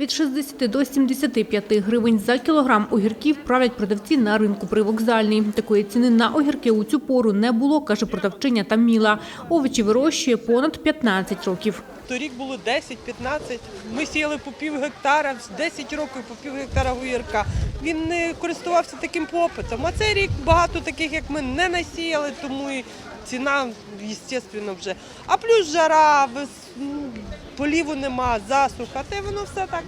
Від 60 до 75 гривень за кілограм огірків правлять продавці на ринку привокзальний. Такої ціни на огірки у цю пору не було, каже продавчиня Таміла. Овочі вирощує понад 15 років. Торік було 10-15. Ми сіяли по пів гектара, 10 років по пів гектара огірка. Він не користувався таким попитом. А цей рік багато таких, як ми, не насіяли, тому і ціна, звісно, вже. А плюс жара, поліву нема, засуха, те воно все так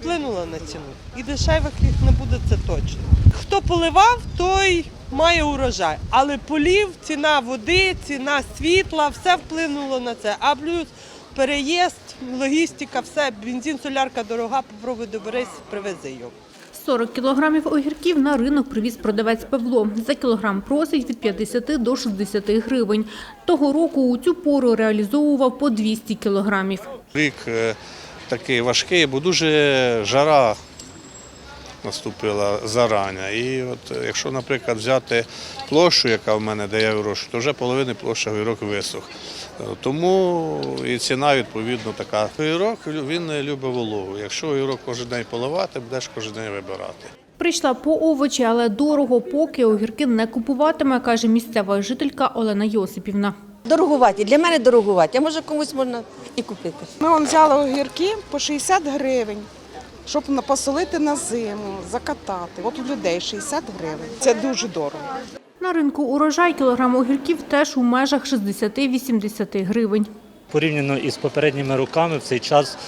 вплинуло на ціну. І дешевих їх не буде, це точно. Хто поливав, той має урожай. Але полів, ціна води, ціна світла, все вплинуло на це. А плюс переїзд, логістика, все, бензин, солярка дорога, попробуй доберись, привези його. 40 кілограмів огірків на ринок привіз продавець Павло. За кілограм просить від 50 до 60 гривень. Того року у цю пору реалізовував по 200 кілограмів. Рік е, такий важкий, бо дуже жара наступила зарання. І от е, якщо, наприклад, взяти площу, яка в мене дає вирощую, то вже половини площа огірок висох. Тому і ціна відповідно така. Огірок він не любить вологу. Якщо огірок кожен день поливати, будеш кожен день вибирати. Прийшла по овочі, але дорого, поки огірки не купуватиме, каже місцева жителька Олена Йосипівна. Дорогуваті, для мене дорогуваті, а може комусь можна і купити. Ми вам взяли огірки по 60 гривень, щоб посолити на зиму, закатати. От у людей 60 гривень. Це дуже дорого. На ринку урожай кілограм огірків теж у межах 60-80 гривень. Порівняно із попередніми роками в цей час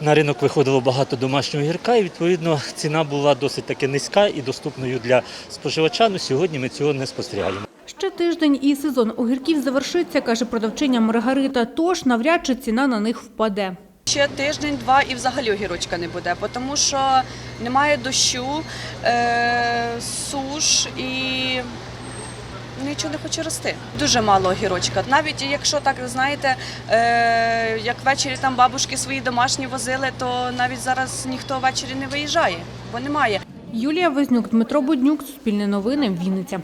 на ринок виходило багато домашнього гірка, і відповідно ціна була досить таки низька і доступною для споживача. Ну сьогодні ми цього не спостерігаємо. Ще тиждень і сезон огірків завершиться, каже продавчиня Маргарита, тож навряд чи ціна на них впаде. Ще тиждень-два і взагалі огірочка не буде, тому що немає дощу, е, суш і нічого не хоче рости. Дуже мало огірочка. Навіть якщо так знаєте, е, як ввечері там бабушки свої домашні возили, то навіть зараз ніхто ввечері не виїжджає, бо немає. Юлія Вознюк, Дмитро Буднюк, Суспільне новини, Вінниця.